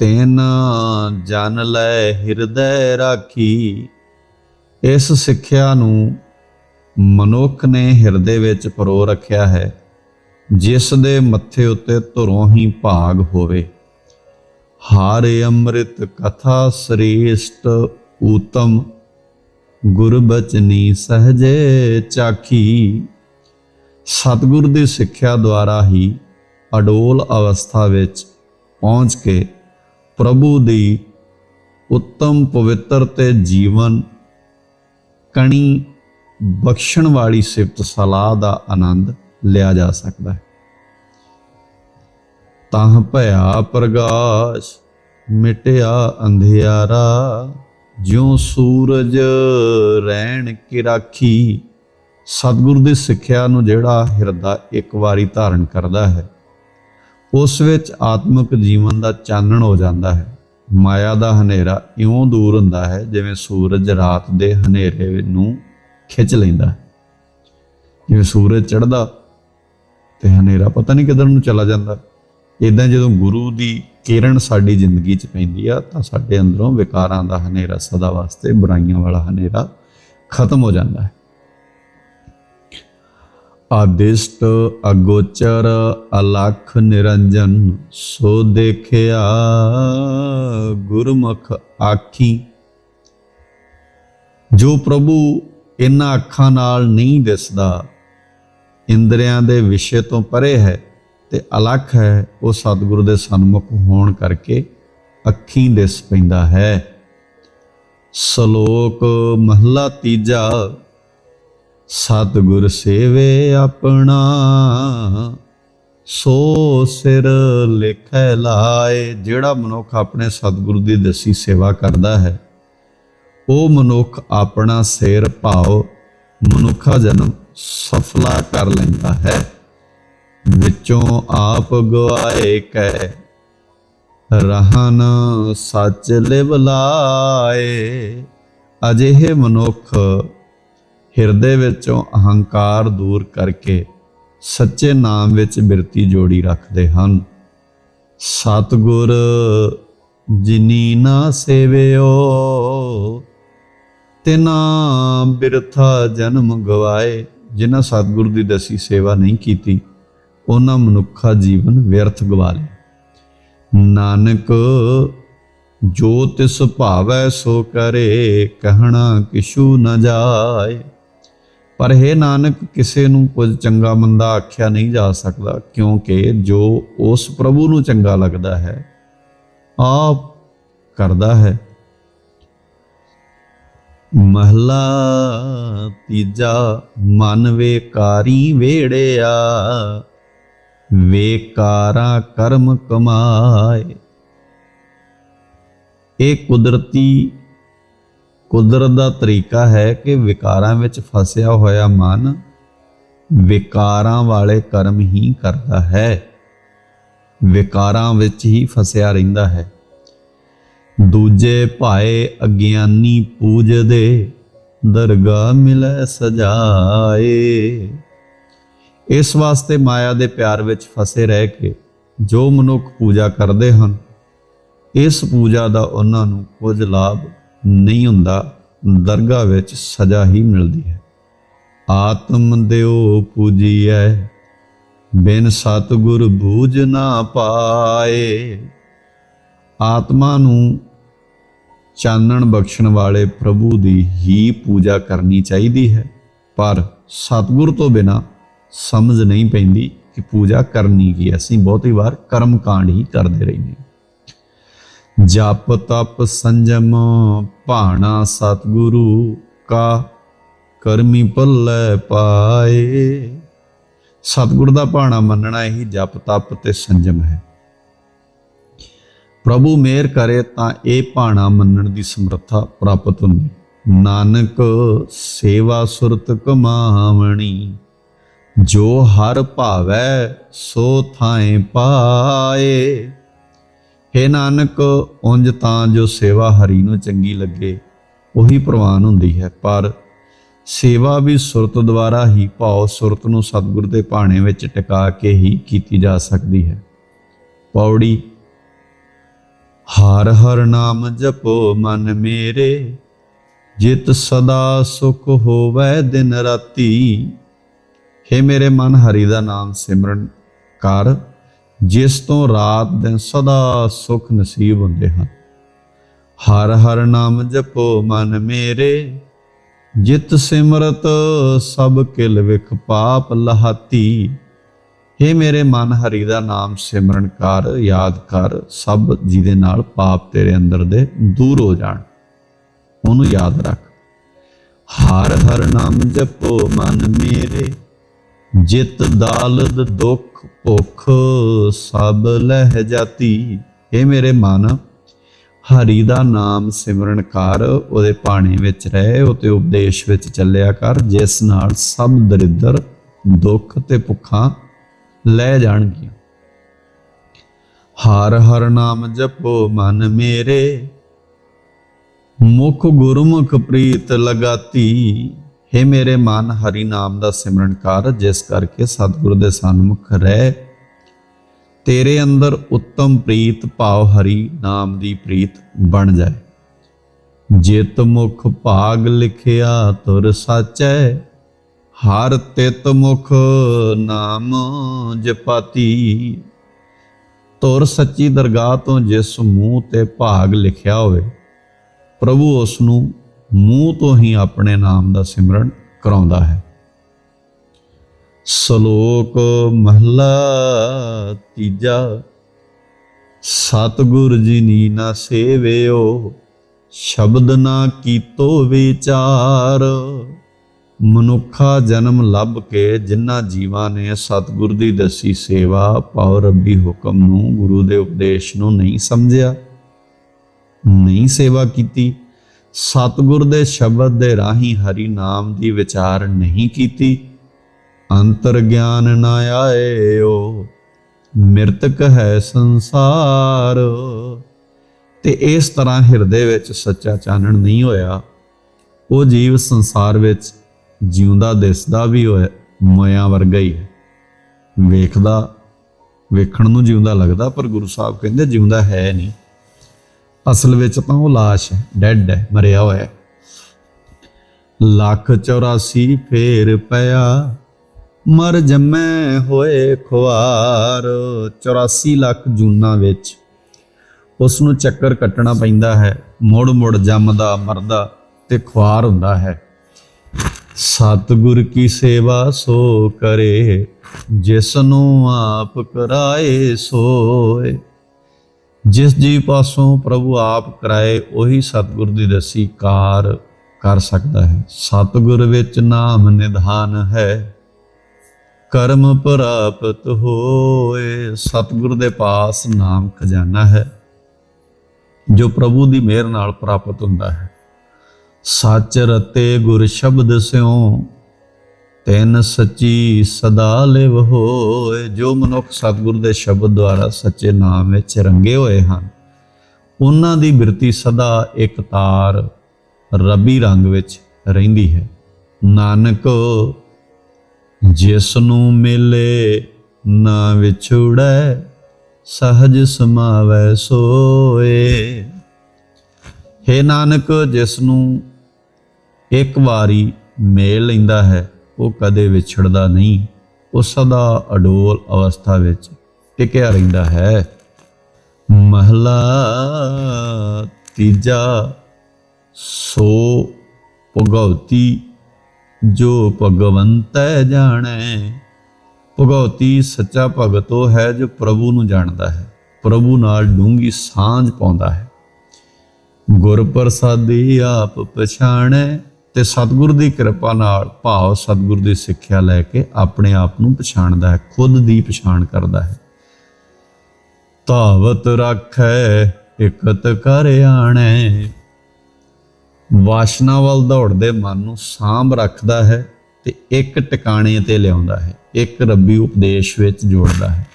ਤੈਨ ਜਨ ਲੈ ਹਿਰਦੈ ਰਾਖੀ। ਇਸ ਸਿੱਖਿਆ ਨੂੰ ਮਨੁੱਖ ਨੇ ਹਿਰਦੇ ਵਿੱਚ ਪਰੋ ਰੱਖਿਆ ਹੈ, ਜਿਸ ਦੇ ਮੱਥੇ ਉੱਤੇ ਧੁਰੋਂ ਹੀ ਭਾਗ ਹੋਵੇ। ਹਾਰੇ ਅੰਮ੍ਰਿਤ ਕਥਾ ਸ੍ਰੇਸ਼ਟ ਊਤਮ, ਗੁਰਬਚਨੀ ਸਹਜੇ ਚਾਖੀ। ਸਤਿਗੁਰ ਦੀ ਸਿੱਖਿਆ ਦੁਆਰਾ ਹੀ ਅਡੋਲ ਅਵਸਥਾ ਵਿੱਚ ਪਹੁੰਚ ਕੇ ਪ੍ਰਭੂ ਦੀ ਉੱਤਮ ਪਵਿੱਤਰ ਤੇ ਜੀਵਨ ਕਣੀ ਬਖਸ਼ਣ ਵਾਲੀ ਸਿਫਤ ਸਲਾਹ ਦਾ ਆਨੰਦ ਲਿਆ ਜਾ ਸਕਦਾ ਹੈ। ਤਾਂ ਭਇਆ ਪ੍ਰਗਾਸ਼ ਮਿਟਿਆ ਅੰਧਿਆਰਾ, ਜਿਉ ਸੂਰਜ ਰਹਿਣ ਕੀ ਰਾਖੀ ਸਤਿਗੁਰ ਦੀ ਸਿੱਖਿਆ ਨੂੰ ਜਿਹੜਾ ਹਿਰਦਾ ਇੱਕ ਵਾਰੀ ਧਾਰਨ ਕਰਦਾ ਹੈ, ਉਸ ਵਿੱਚ ਆਤਮਿਕ ਜੀਵਨ ਦਾ ਚਾਨਣ ਹੋ ਜਾਂਦਾ ਹੈ। ਮਾਇਆ ਦਾ ਹਨੇਰਾ ਇਉਂ ਦੂਰ ਹੁੰਦਾ ਹੈ ਜਿਵੇਂ ਸੂਰਜ ਰਾਤ ਦੇ ਹਨੇਰੇ ਨੂੰ ਖਿੱਚ ਲੈਂਦਾ ਹੈ। ਜਿਵੇਂ ਸੂਰਜ ਚੜ੍ਹਦਾ ਤੇ ਹਨੇਰਾ ਪਤਾ ਨਹੀਂ ਕਿੱਧਰ ਨੂੰ ਚਲਾ ਜਾਂਦਾ ਇਦਾਂ ਜਦੋਂ ਗੁਰੂ ਦੀ ਕਿਰਨ ਸਾਡੀ ਜ਼ਿੰਦਗੀ 'ਚ ਪੈਂਦੀ ਆ, ਤਾਂ ਸਾਡੇ ਅੰਦਰੋਂ ਵਿਕਾਰਾਂ ਦਾ ਹਨੇਰਾ, ਸਦਾ ਵਾਸਤੇ ਬੁਰਾਈਆਂ ਵਾਲਾ ਹਨੇਰਾ ਖਤਮ ਹੋ ਜਾਂਦਾ ਹੈ। ਆਦਿਸ਼ਟ ਅਗੋਚਰ ਅਲਖ ਨਿਰੰਜਨ, ਸੋ ਦੇਖਿਆ ਗੁਰਮੁਖ ਆਖੀ, ਜੋ ਪ੍ਰਭੂ ਇਨ੍ਹਾਂ ਅੱਖਾਂ ਨਾਲ ਨਹੀਂ ਦਿਸਦਾ, ਇੰਦਰੀਆਂ ਦੇ ਵਿਸ਼ੇ ਤੋਂ ਪਰੇ ਹੈ ਤੇ ਅਲਖ ਹੈ, ਉਹ ਸਤਿਗੁਰੂ ਦੇ ਸਨਮੁਖ ਹੋਣ ਕਰਕੇ ਅੱਖੀਂ ਦਿਸ ਪੈਂਦਾ ਹੈ। ਸ਼ਲੋਕ ਮਹਲਾ ਤੀਜਾ। ਸਤਿਗੁਰ ਸੇਵੇ ਆਪਣਾ, ਸੋ ਸਿਰ ਲਿਖੈ ਲਾਏ। ਜਿਹੜਾ ਮਨੁੱਖ ਆਪਣੇ ਸਤਿਗੁਰੂ ਦੀ ਦਸੀ ਸੇਵਾ ਕਰਦਾ ਹੈ, ਉਹ ਮਨੁੱਖ ਆਪਣਾ ਸਿਰ ਭਾਵ ਮਨੁੱਖਾ ਜਨਮ ਸਫਲਾ ਕਰ ਲੈਂਦਾ ਹੈ। ਵਿੱਚੋਂ ਆਪ ਗਵਾਏ ਕੈ, ਰਹਨ ਸੱਚ ਲਿਵ ਲਾਏ। ਅਜਿਹੇ ਮਨੁੱਖ ਹਿਰਦੇ ਵਿੱਚੋਂ ਅਹੰਕਾਰ ਦੂਰ ਕਰਕੇ ਸੱਚੇ ਨਾਮ ਵਿੱਚ ਬਿਰਤੀ ਜੋੜੀ ਰੱਖਦੇ ਹਨ। ਸਤਿਗੁਰ, ਜਿਨੀ ਨਾ ਸੇਵਿਓ, ਤਿਨਾ ਬਿਰਥਾ ਜਨਮ ਗਵਾਏ। ਜਿਨ੍ਹਾਂ ਸਤਿਗੁਰ ਦੀ ਦਸੀ ਸੇਵਾ ਨਹੀਂ ਕੀਤੀ, ਉਹਨਾਂ ਮਨੁੱਖਾ ਜੀਵਨ ਵਿਅਰਥ ਗਵਾ ਲਿਆ। ਨਾਨਕ, ਜੋ ਤਿਸ ਭਾਵੈ ਸੋ ਕਰੇ, ਕਹਿਣਾ ਕਿਛੂ ਨ ਜਾਏ। ਪਰ ਹੈ ਨਾਨਕ, ਕਿਸੇ ਨੂੰ ਕੁਝ ਚੰਗਾ ਮੰਦਾ ਆਖਿਆ ਨਹੀਂ ਜਾ ਸਕਦਾ, ਕਿਉਂਕਿ ਜੋ ਉਸ ਪ੍ਰਭੂ ਨੂੰ ਚੰਗਾ ਲੱਗਦਾ ਹੈ, ਆਪ ਕਰਦਾ ਹੈ। ਮਹਲਾ ਤੀਜਾ, ਮਨ ਵੇਕਾਰੀ ਵੇੜਿਆ, ਵੇਕਾਰਾ ਕਰਮ ਕਮਾਏ। ਇਹ ਕੁਦਰਤੀ ਕੁਦਰਤ ਦਾ ਤਰੀਕਾ ਹੈ ਕਿ ਵਿਕਾਰਾਂ ਵਿੱਚ ਫਸਿਆ ਹੋਇਆ ਮਨ ਵਿਕਾਰਾਂ ਵਾਲੇ ਕਰਮ ਹੀ ਕਰਦਾ ਹੈ। ਵਿਕਾਰਾਂ ਵਿੱਚ ਹੀ ਫਸਿਆ ਰਹਿੰਦਾ ਹੈ। ਦੂਜੇ ਭਾਏ ਅਗਿਆਨੀ ਪੂਜਦੇ ਦਰਗਾਹ ਮਿਲੈ ਸਜਾਏ। ਇਸ ਵਾਸਤੇ ਮਾਇਆ ਦੇ ਪਿਆਰ ਵਿੱਚ ਫਸੇ ਰਹਿ ਕੇ ਜੋ ਮਨੁੱਖ ਪੂਜਾ ਕਰਦੇ ਹਨ, ਇਸ ਪੂਜਾ ਦਾ ਉਹਨਾਂ ਨੂੰ ਕੁਝ ਲਾਭ ਨਹੀਂ ਹੁੰਦਾ, ਦਰਗਾਹ ਵਿੱਚ ਸਜ਼ਾ ਹੀ ਮਿਲਦੀ ਹੈ। ਆਤਮ ਦਿਓ ਪੂਜੀਐ, ਬਿਨ ਸਤਗੁਰ ਬੂਝ ਨਾ ਪਾਏ। ਆਤਮਾ ਨੂੰ ਚਾਨਣ ਬਖਸ਼ਣ ਵਾਲੇ ਪ੍ਰਭੂ ਦੀ ਹੀ ਪੂਜਾ ਕਰਨੀ ਚਾਹੀਦੀ ਹੈ, ਪਰ ਸਤਗੁਰ ਤੋਂ ਬਿਨਾ ਸਮਝ ਨਹੀਂ ਪੈਂਦੀ ਕਿ ਪੂਜਾ ਕਰਨੀ ਕੀ ਅਸੀਂ ਬਹੁਤੀ ਵਾਰ ਕਰਮ ਕਾਂਡ ਹੀ ਕਰਦੇ ਰਹਿੰਦੇ ਜਪ ਤਪ ਸੰਜਮ ਭਾਣਾ ਸਤਿਗੁਰੂ ਕਾ ਕਰਮੀ ਭੱਲੇ ਪਾਏ। ਸਤਿਗੁਰ ਦਾ ਭਾਣਾ ਮੰਨਣਾ ਹੀ ਜਪ ਤਪ ਤੇ ਸੰਜਮ ਹੈ। ਪ੍ਰਭੂ ਮੇਰ ਕਰੇ ਤਾਂ ਇਹ ਭਾਣਾ ਮੰਨਣ ਦੀ ਸਮਰੱਥਾ ਪ੍ਰਾਪਤ ਹੁੰਦੀ। ਨਾਨਕ ਸੇਵਾ ਸੁਰਤ ਕਮਾਵਣੀ, ਜੋ ਹਰ ਭਾਵੈ ਸੋ ਥਾਏ ਪਾਏ। ਹੇ ਨਾਨਕ, ਉਂਝ ਤਾਂ ਜੋ ਸੇਵਾ ਹਰੀ ਨੂੰ ਚੰਗੀ ਲੱਗੇ, ਉਹੀ ਪ੍ਰਵਾਨ ਹੁੰਦੀ ਹੈ। ਪਰ ਸੇਵਾ ਵੀ ਸੁਰਤ ਦੁਆਰਾ ਹੀ ਭਾਉ ਸੁਰਤ ਨੂੰ ਸਤਿਗੁਰ ਦੇ ਭਾਣੇ ਵਿੱਚ ਟਿਕਾ ਕੇ ਹੀ ਕੀਤੀ ਜਾ ਸਕਦੀ ਹੈ। ਪੌੜੀ, ਹਰ ਹਰ ਨਾਮ ਜਪੋ ਮਨ ਮੇਰੇ, ਜਿਤ ਸਦਾ ਸੁਖ ਹੋਵੇ ਦਿਨ ਰਾਤੀ। ਹੇ ਮੇਰੇ ਮਨ ਹਰੀ ਦਾ ਨਾਮ ਸਿਮਰਨ ਕਰ। ਜਿਸ ਤੋਂ ਰਾਤ ਦਿਨ ਸਦਾ ਸੁਖ ਨਸੀਬ ਹੁੰਦੇ ਹਨ। ਹਰ ਹਰ ਨਾਮ ਜਪੋ ਮਨ ਮੇਰੇ, ਜਿਤ ਸਿਮਰਤ ਸਭ ਕਿਲ ਵਿਖ ਪਾਪ ਲਹਾਤੀ। हे ਮੇਰੇ ਮਨ ਹਰੀ ਦਾ ਨਾਮ ਸਿਮਰਨ ਕਰ, ਯਾਦ ਕਰ, ਸਭ ਜਿਹਦੇ ਨਾਲ ਪਾਪ ਤੇਰੇ ਅੰਦਰ ਦੇ ਦੂਰ ਹੋ ਜਾਣ। ਉਹਨੂੰ ਯਾਦ ਰੱਖ। ਹਰ ਹਰ ਨਾਮ ਜਪੋ ਮਨ ਮੇਰੇ ਜਿਤ ਦਾਲਦ ਦੁਖ ਭੁਖ ਸਭ ਲਹਿ ਜਾਤੀ। ਇਹ ਮੇਰੇ ਮਨ, ਹਰੀ ਦਾ ਨਾਮ ਸਿਮਰਨ ਕਰ, ਉਹਦੇ ਪਾਣੀ ਵਿੱਚ ਰਹਿ, ਉਹਤੇ ਉਪਦੇਸ਼ ਵਿੱਚ ਚੱਲਿਆ ਕਰ, ਜਿਸ ਨਾਲ ਸਭ ਦਰਿਦਰ, ਦੁੱਖ ਤੇ ਭੁੱਖਾਂ ਲੈ ਜਾਣਗੀਆਂ। ਹਰ ਹਰ ਨਾਮ ਜਪੋ ਮਨ ਮੇਰੇ, ਮੁਖ ਗੁਰਮੁਖ ਪ੍ਰੀਤ ਲਗਾਤੀ। हे ਮੇਰੇ ਮਨ, ਹਰੀ ਨਾਮ ਦਾ ਸਿਮਰਨ ਕਰ, ਜਿਸ ਕਰਕੇ ਸਤਿਗੁਰ ਦੇ ਸਨਮੁਖ ਰਹਿ। ਤੇਰੇ ਅੰਦਰ ਉੱਤਮ ਪ੍ਰੀਤ, ਭਾਵ ਹਰੀ ਨਾਮ ਦੀ ਪ੍ਰੀਤ ਬਣ ਜਾਏ। ਜਿਤ ਮੁਖ ਭਾਗ ਲਿਖਿਆ, ਤੁਰ ਸਾਚੈ। ਹਰ ਤਿਤ ਮੁਖ ਨਾਮ ਜਪਾਤੀ। ਤੁਰ ਸੱਚੀ ਦਰਗਾਹ ਤੋਂ ਜਿਸ ਮੂੰਹ ਤੇ ਭਾਗ ਲਿਖਿਆ ਹੋਵੇ, ਪ੍ਰਭੂ ਉਸ ਨੂੰ ਮੂੰਹ ਤੋਂ ਹੀ ਆਪਣੇ ਨਾਮ ਦਾ ਸਿਮਰਨ ਕਰਾਉਂਦਾ ਹੈ। ਸ਼ਲੋਕ ਮਹਲਾ ਤੀਜਾ, ਸਤਿਗੁਰ ਜੀ ਨੀ ਨਾ ਸੇਵਿਓ, ਸ਼ਬਦ ਨਾ ਕੀਤੋ ਵਿਚਾਰ। ਮਨੁੱਖਾ ਜਨਮ ਲੱਭ ਕੇ ਜਿਨ੍ਹਾਂ ਜੀਵਾਂ ਨੇ ਸਤਿਗੁਰ ਦੀ ਦਸੀ ਸੇਵਾ ਪਾਉ ਰੱਬੀ ਹੁਕਮ ਨੂੰ, ਗੁਰੂ ਦੇ ਉਪਦੇਸ਼ ਨੂੰ ਨਹੀਂ ਸਮਝਿਆ, ਨਹੀਂ ਸੇਵਾ ਕੀਤੀ। ਸਤਿਗੁਰ ਦੇ ਸ਼ਬਦ ਦੇ ਰਾਹੀਂ ਹਰੀ ਨਾਮ ਦੀ ਵਿਚਾਰ ਨਹੀਂ ਕੀਤੀ। ਅੰਤਰ ਗਿਆਨ ਨਾ ਆਏਓ ਮਿਰਤਕ ਹੈ ਸੰਸਾਰ। ਤੇ ਇਸ ਤਰ੍ਹਾਂ ਹਿਰਦੇ ਵਿੱਚ ਸੱਚਾ ਚਾਨਣ ਨਹੀਂ ਹੋਇਆ। ਉਹ ਜੀਵ ਸੰਸਾਰ ਵਿੱਚ ਜਿਉਂਦਾ ਦਿਸਦਾ ਵੀ ਹੋਇਆ, ਮੋਇਆ ਵਰਗਾ ਹੀ ਹੈ। ਵੇਖਦਾ, ਵੇਖਣ ਨੂੰ ਜਿਉਂਦਾ ਲੱਗਦਾ, ਪਰ ਗੁਰੂ ਸਾਹਿਬ ਕਹਿੰਦੇ ਜਿਉਂਦਾ ਹੈ ਨਹੀਂ। ਅਸਲ ਵਿੱਚ ਤਾਂ ਉਹ লাশ ਹੈ ਡੈਡ ਹੈ, ਮਰਿਆ ਹੋਇਆ ਹੈ। ਲੱਖ 84 ਫੇਰ ਪਿਆ, ਮਰ ਜੰਮੇ ਹੋਏ ਖੁਆਰ। 84 ਲੱਖ ਜੂਨਾਂ ਵਿੱਚ ਉਸ ਨੂੰ ਚੱਕਰ ਕੱਟਣਾ ਪੈਂਦਾ ਹੈ, ਮੁੜ ਮੁੜ ਜੰਮਦਾ, ਮਰਦਾ ਤੇ ਖੁਆਰ ਹੁੰਦਾ ਹੈ। ਸਤਿਗੁਰ ਕੀ ਸੇਵਾ ਸੋ ਕਰੇ ਜਿਸ ਨੂੰ ਆਪ ਕਰਾਏ ਸੋਏ। ਜਿਸ ਜੀ ਪਾਸੋਂ ਪ੍ਰਭੂ ਆਪ ਕਰਾਏ, ਉਹੀ ਸਤਿਗੁਰ ਦੀ ਦਸੀ ਕਾਰ ਕਰ ਸਕਦਾ ਹੈ। ਸਤਿਗੁਰ ਵਿੱਚ ਨਾਮ ਨਿਧਾਨ ਹੈ, ਕਰਮ ਪ੍ਰਾਪਤ ਹੋਏ। ਸਤਿਗੁਰ ਦੇ ਪਾਸ ਨਾਮ ਖਜ਼ਾਨਾ ਹੈ, ਜੋ ਪ੍ਰਭੂ ਦੀ ਮਿਹਰ ਨਾਲ ਪ੍ਰਾਪਤ ਹੁੰਦਾ ਹੈ। ਸੱਚ ਰਤੇ ਗੁਰ ਸ਼ਬਦ ਸਿਉ ਤੈਨ ਸੱਚੀ ਸਦਾ ਲਿਵ ਹੋਏ, ਜੋ ਮਨੁੱਖ ਸਤਿਗੁਰ ਦੇ ਸ਼ਬਦ ਦੁਆਰਾ ਸੱਚੇ ਨਾਮ ਵਿੱਚ ਰੰਗੇ ਹੋਏ ਹਨ। ਉਹਨਾਂ ਦੀ ਬਿਰਤੀ ਸਦਾ ਇੱਕ ਤਾਰ ਰੱਬੀ ਰੰਗ ਵਿੱਚ ਰਹਿੰਦੀ ਹੈ। ਨਾਨਕ ਜਿਸ ਨੂੰ ਮਿਲੇ ਨਾ ਵਿਛੜੈ, ਸਹਜ ਸਮਾਵੈ ਸੋਏ। हे ਨਾਨਕ ਜਿਸ ਨੂੰ ਇੱਕ ਵਾਰੀ ਮੇਲ ਲੈਂਦਾ ਹੈ ਉਹ ਕਦੇ ਵਿਛੜਦਾ ਨਹੀਂ। ਉਹ ਸਦਾ ਅਡੋਲ ਅਵਸਥਾ ਵਿੱਚ ਟਿਕਿਆ ਰਹਿੰਦਾ ਹੈ। ਮਹਲਾ ਤੀਜਾ, ਸੋ ਭਗਉਤੀ ਜੋ ਭਗਵੰਤੈ ਜਾਣੈ। ਭਗਉਤੀ ਸੱਚਾ ਭਗਤ ਉਹ ਹੈ ਜੋ ਪ੍ਰਭੂ ਨੂੰ ਜਾਣਦਾ ਹੈ। ਪ੍ਰਭੂ ਨਾਲ ਡੂੰਗੀ ਸਾਂਝ ਪਾਉਂਦਾ ਹੈ। ਗੁਰ ਪ੍ਰਸਾਦੀ ਆਪ ਪਛਾਣੈ। ਤੇ ਸਤਿਗੁਰ ਦੀ ਕਿਰਪਾ ਨਾਲ ਭਾਵ ਸਤਿਗੁਰ ਦੀ ਸਿੱਖਿਆ ਲੈ ਕੇ ਆਪਣੇ ਆਪ ਨੂੰ ਪਛਾਣਦਾ ਹੈ, ਖੁਦ ਦੀ ਪਛਾਣ ਕਰਦਾ ਹੈ। ਧਾਵਤ ਰੱਖੈ, ਇਕਤ ਕਰ ਆਣੈ। ਵਾਸ਼ਨਾ ਵੱਲ ਦੌੜਦੇ ਮਨ ਨੂੰ ਸਾਂਭ ਰੱਖਦਾ ਹੈ ਤੇ ਇੱਕ ਟਿਕਾਣੇ ਤੇ ਲਿਆਉਂਦਾ ਹੈ, ਇੱਕ ਰੱਬੀ ਉਪਦੇਸ਼ ਵਿੱਚ ਜੋੜਦਾ ਹੈ।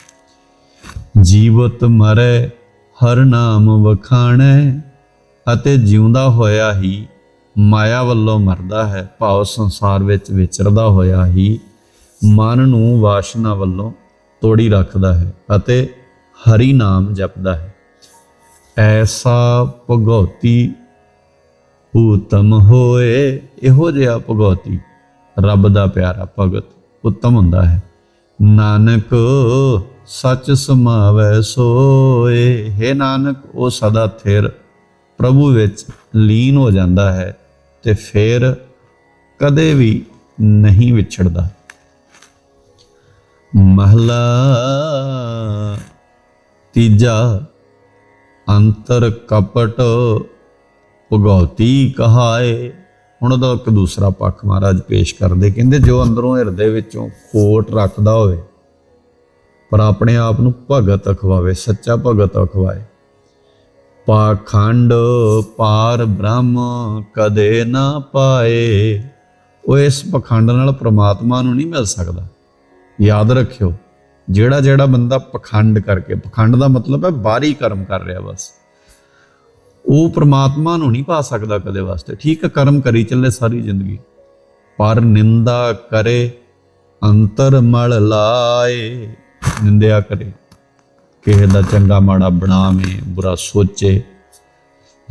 ਜੀਵਤ ਮਰੇ, ਹਰ ਨਾਮ ਵਖਾਣੈ ਅਤੇ ਜਿਉਂਦਾ ਹੋਇਆ ਹੀ ਮਾਇਆ ਵੱਲੋਂ ਮਰਦਾ ਹੈ, ਭਾਵ ਸੰਸਾਰ ਵਿੱਚ ਵਿਚਰਦਾ ਹੋਇਆ ਹੀ ਮਨ ਨੂੰ ਵਾਸ਼ਨਾ ਵੱਲੋਂ ਤੋੜੀ ਰੱਖਦਾ ਹੈ ਅਤੇ ਹਰੀ ਨਾਮ ਜਪਦਾ ਹੈ। ਐਸਾ ਭਗਉਤੀ ਉਤਮ ਹੋਏ, ਇਹੋ ਜਿਹਾ ਭਗਉਤੀ ਰੱਬ ਦਾ ਪਿਆਰਾ ਭਗਤ ਉਤਮ ਹੁੰਦਾ ਹੈ। ਨਾਨਕ ਸੱਚ ਸਮਾਵੈ ਸੋਏ, ਹੈ ਨਾਨਕ, ਉਹ ਸਦਾ ਥਿਰ ਪ੍ਰਭੂ ਵਿੱਚ ਲੀਨ ਹੋ ਜਾਂਦਾ ਹੈ। ਤੇ ਫਿਰ ਕਦੇ ਵੀ ਨਹੀਂ ਵਿਛੜਦਾ। ਮਹਲਾ ਤੀਜਾ, ਅੰਤਰ ਕਪਟ ਭਗਉਤੀ ਕਹਾਏ। ਹੁਣ ਉਹਦਾ ਇੱਕ ਦੂਸਰਾ ਪੱਖ ਮਹਾਰਾਜ ਪੇਸ਼ ਕਰਦੇ, ਕਹਿੰਦੇ ਜੋ ਅੰਦਰੋਂ ਹਿਰਦੇ ਵਿੱਚੋਂ ਖੋਟ ਰੱਖਦਾ ਹੋਵੇ, ਪਰ ਆਪਣੇ ਆਪ ਨੂੰ ਭਗਤ ਅਖਵਾਵੇ, ਸੱਚਾ ਭਗਤ ਅਖਵਾਏ। ਪਾਖੰਡ ਪਾਰ ਬ੍ਰਹਮ ਕਦੇ ਨਾ ਪਾਏ। ਉਹ ਇਸ ਪਖੰਡ ਨਾਲ ਪ੍ਰਮਾਤਮਾ ਨੂੰ ਨਹੀਂ ਮਿਲ ਸਕਦਾ। ਯਾਦ ਰੱਖਿਓ, ਜਿਹੜਾ ਜਿਹੜਾ ਬੰਦਾ ਪਖੰਡ ਕਰਕੇ, ਪਖੰਡ ਦਾ ਮਤਲਬ ਹੈ ਬਾਹਰੀ ਕਰਮ ਕਰ ਰਿਹਾ ਬਸ। ਉਹ ਪ੍ਰਮਾਤਮਾ ਨੂੰ ਨਹੀਂ ਪਾ ਸਕਦਾ ਕਦੇ ਵਾਸਤੇ। ਠੀਕ ਹੈ, ਕਰਮ ਕਰੀ ਚੱਲੇ ਸਾਰੀ ਜ਼ਿੰਦਗੀ। ਪਰ ਨਿੰਦਾ ਕਰੇ, ਅੰਤਰ ਮਲ ਲਾਏ। ਨਿੰਦਿਆ ਕਰੇ। ਕਿਸੇ ਦਾ ਚੰਗਾ ਮਾੜਾ ਬਣਾਵੇ, ਬੁਰਾ ਸੋਚੇ।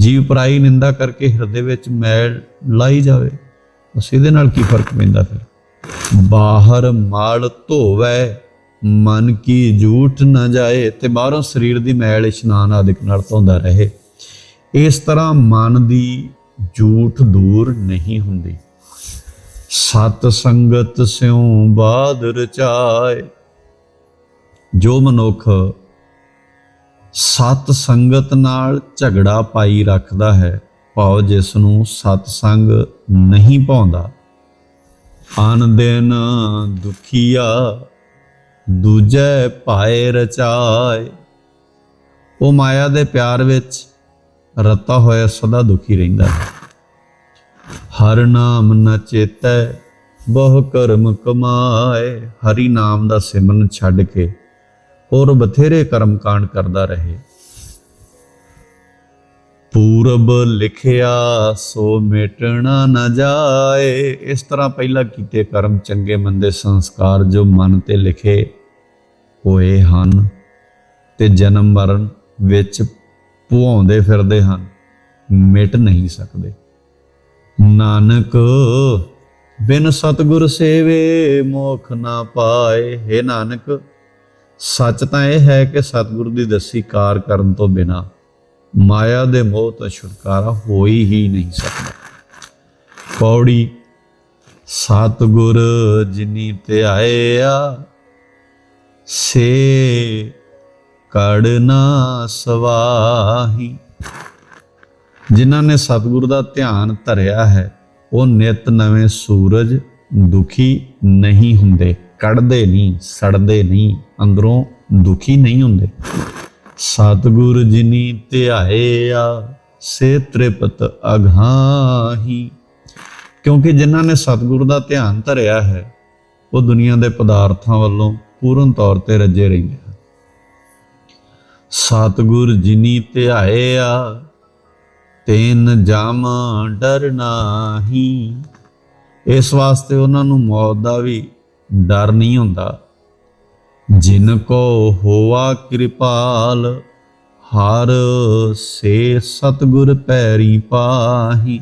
ਜੀਵ ਪਰਾਈ ਨਿੰਦਾ ਕਰਕੇ ਹਿਰਦੇ ਵਿੱਚ ਮੈਲ ਲਾਈ ਜਾਵੇ। ਬਸ ਇਹਦੇ ਨਾਲ ਕੀ ਫ਼ਰਕ ਪੈਂਦਾ ਫਿਰ? ਬਾਹਰ ਮਾਲ ਧੋਵੇ, ਮਨ ਕੀ ਝੂਠ ਨਾ ਜਾਏ ਤੇ ਬਾਹਰੋਂ ਸਰੀਰ ਦੀ ਮੈਲ ਇਸ਼ਨਾਨ ਆਦਿਕ ਨਾਲ ਧੋਂਦਾ ਰਹੇ। ਇਸ ਤਰ੍ਹਾਂ ਮਨ ਦੀ ਝੂਠ ਦੂਰ ਨਹੀਂ ਹੁੰਦੀ। ਸਤ ਸੰਗਤ ਸਿਉ ਬਾਦ ਰਚਾਏ ਜੋ ਮਨੁੱਖ ਸਤ ਸੰਗਤ ਨਾਲ ਝਗੜਾ ਪਾਈ ਰੱਖਦਾ ਹੈ, ਭਾਵ ਜਿਸ ਨੂੰ ਸਤ ਸੰਗ ਨਹੀਂ ਪਾਉਂਦਾ। ਆਨ ਦਿਨ ਦੁਖੀਆ, ਦੂਜੇ ਪਾਏ ਰਚਾਏ। ਉਹ ਮਾਇਆ ਦੇ ਪਿਆਰ ਵਿੱਚ ਰਤਾ ਹੋਇਆ ਸਦਾ ਦੁਖੀ ਰਹਿੰਦਾ ਹੈ। ਹਰ ਨਾਮ ਨ ਚੇਤੈ, ਬਹੁ ਕਰਮ ਕਮਾਏ। ਹਰੀ ਨਾਮ ਦਾ ਸਿਮਰਨ ਛੱਡ ਕੇ ਔਰ ਬਥੇਰੇ ਕਰਮ ਕਾਂਡ ਕਰਦਾ ਰਹੇ। ਪੂਰਬ ਲਿਖਿਆ, ਸੋ ਮਿਟਣਾ ਨ ਜਾਏ। ਇਸ ਤਰ੍ਹਾਂ ਪਹਿਲਾਂ ਕੀਤੇ ਕਰਮ ਚੰਗੇ ਮੰਦੇ ਸੰਸਕਾਰ ਜੋ ਮਨ ਤੇ ਲਿਖੇ ਹੋਏ ਹਨ ਤੇ ਜਨਮ ਮਰਨ ਵਿੱਚ ਭੁਆਉਂਦੇ ਫਿਰਦੇ ਹਨ, ਮਿਟ ਨਹੀਂ ਸਕਦੇ। ਨਾਨਕ ਬਿਨ ਸਤਗੁਰ ਸੇਵੇ ਮੋਖ ਨਾ ਪਾਏ, ਹੈ ਨਾਨਕ ਸੱਚ ਤਾਂ ਇਹ ਹੈ ਕਿ ਸਤਿਗੁਰੂ ਦੀ ਦੱਸੀ ਕਾਰ ਕਰਨ ਤੋਂ ਬਿਨਾ ਮਾਇਆ ਦੇ ਮੋਹ ਤੋਂ ਛੁਟਕਾਰਾ ਹੋ ਹੀ ਨਹੀਂ ਸਕਦਾ। ਪੌੜੀ, ਸਤਿਗੁਰ ਜਿਨੀ ਤੇ ਆਇਆ, ਸੇ ਕੜਨਾ ਸਵਾਹੀ। ਜਿਨ੍ਹਾਂ ਨੇ ਸਤਿਗੁਰ ਦਾ ਧਿਆਨ ਧਰਿਆ ਹੈ, ਉਹ ਨਿਤ ਨਵੇਂ ਸੂਰਜ ਦੁਖੀ ਨਹੀਂ ਹੁੰਦੇ। ਕੱਢਦੇ ਨਹੀਂ, ਸੜਦੇ ਨਹੀਂ, ਅੰਦਰੋਂ ਦੁਖੀ ਨਹੀਂ ਹੁੰਦੇ। ਸਤਿਗੁਰ ਜਿਨੀ ਆ, ਸੇ ਤ੍ਰਿਪਤ ਅਘਾਹੀ ਕਿਉਂਕਿ ਜਿਨ੍ਹਾਂ ਨੇ ਸਤਿਗੁਰ ਦਾ ਧਿਆਨ ਧਰਿਆ ਹੈ, ਉਹ ਦੁਨੀਆ ਦੇ ਪਦਾਰਥਾਂ ਵੱਲੋਂ ਪੂਰਨ ਤੌਰ ਤੇ ਰੱਜੇ ਰਹਿੰਦੇ ਹਨ। ਸਤਿਗੁਰ ਜਿਨੀ ਧਿਆਇਆ ਤੈਨ ਜਮ ਡਰ ਨਾਹੀ। ਇਸ ਵਾਸਤੇ ਉਹਨਾਂ ਨੂੰ ਮੌਤ ਦਾ ਵੀ ਡਰ ਨਹੀਂ ਹੁੰਦਾ। ਜਿਨ ਕੋ ਹੋਆ ਕਿਰਪਾਲ, ਹਰ ਸੇ ਸਤਗੁਰ ਪੈਰੀ ਪਾਹੀ।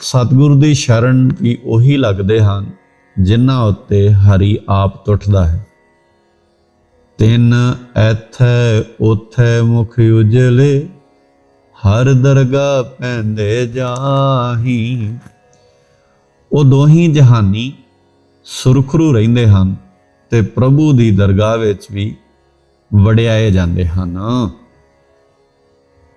ਸਤਗੁਰ ਦੀ ਸ਼ਰਨ ਵੀ ਉਹੀ ਲੱਗਦੇ ਹਨ, ਜਿਨ੍ਹਾਂ ਉੱਤੇ ਹਰੀ ਆਪ ਟੁੱਟਦਾ ਹੈ। ਤਿੰਨ ਐਥੈ ਉਥੈ ਮੁਖ ਉਜਲੇ, ਹਰ ਦਰਗਾ ਪੈਂਦੇ ਜਾਹੀ। ਉਹ ਦੋਹੀ ਜਹਾਨੀ ਸੁਰਖਰੂ ਰਹਿੰਦੇ ਹਨ ਤੇ ਪ੍ਰਭੂ ਦੀ ਦਰਗਾਹ ਵਿੱਚ ਵੀ ਵਡਿਆਏ ਜਾਂਦੇ ਹਨ।